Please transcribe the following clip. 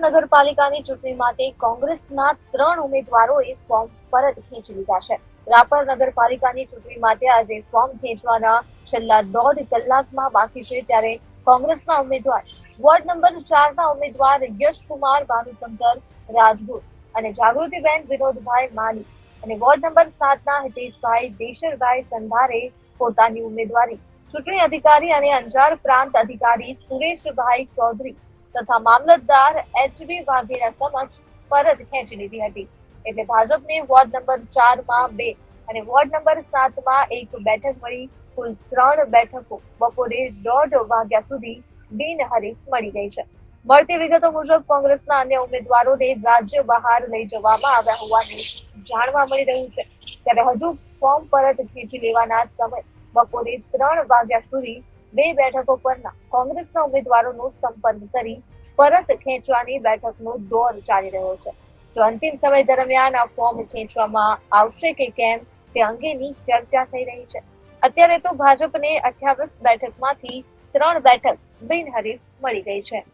નગરપાલિકાની ચૂંટણી માટે કોંગ્રેસના ત્રણ ઉમેદવારોએ ફોર્મ પરત ખેંચી લીધા છે. રાપર નગરપાલિકાની ચૂંટણી માટે આજે ફોર્મ ખેંચવાના છેલ્લા દોઢ કલાકમાં બાકી છે ત્યારે કોંગ્રેસના ઉમેદવાર, વોર્ડ નંબર ચારના ઉમેદવાર યશકુમાર ભાનુશંકર રાજગુર અને જાગૃતિબેન વિનોદભાઈ માની અને વોર્ડ નંબર સાતના હિતેશભાઈ દેશરભાઈ સંધારે પોતાની ઉમેદવારી. ચૂંટણી અધિકારી અને અંજાર પ્રાંત અધિકારી સુરેશભાઈ ચૌધરી તથા મામલતદાર એચબી વાઘેલા સમક્ષ પરત ખેંચી લીધી હતી. એટલે ભાજપને વોર્ડ નંબર ચારમાં બે અને વોર્ડ નંબર સાતમાં એક બેઠક મળી. કુલ ત્રણ બેઠકો બપોરે દોઢ વાગ્યા સુધી બિનહરીફ મળી ગઈ છે. મળતી વિગતો મુજબ કોંગ્રેસના અન્ય ઉમેદવારોને રાજ્ય બહાર લઈ જવામાં આવ્યા હોવાનું જાણવા મળી રહ્યું છે. ત્યારે હજુ ફોર્મ પરત ખેંચી લેવાના સમય બપોરે ત્રણ વાગ્યા સુધી બે બેઠકો પરના કોંગ્રેસના ઉમેદવારોનું સંપર્ક કરી પરત ખેંચવાની બેઠકનો દોર ચાલી રહ્યો છે. અંતિમ સમય દરમિયાન આ ફોર્મ ખેંચવામાં આવશે કે કેમ તે અંગેની ચર્ચા થઈ રહી છે. અત્યારે તો ભાજપને અઠ્યાવીસ બેઠકમાંથી ત્રણ બેઠક બિનહરીફ મળી ગઈ છે.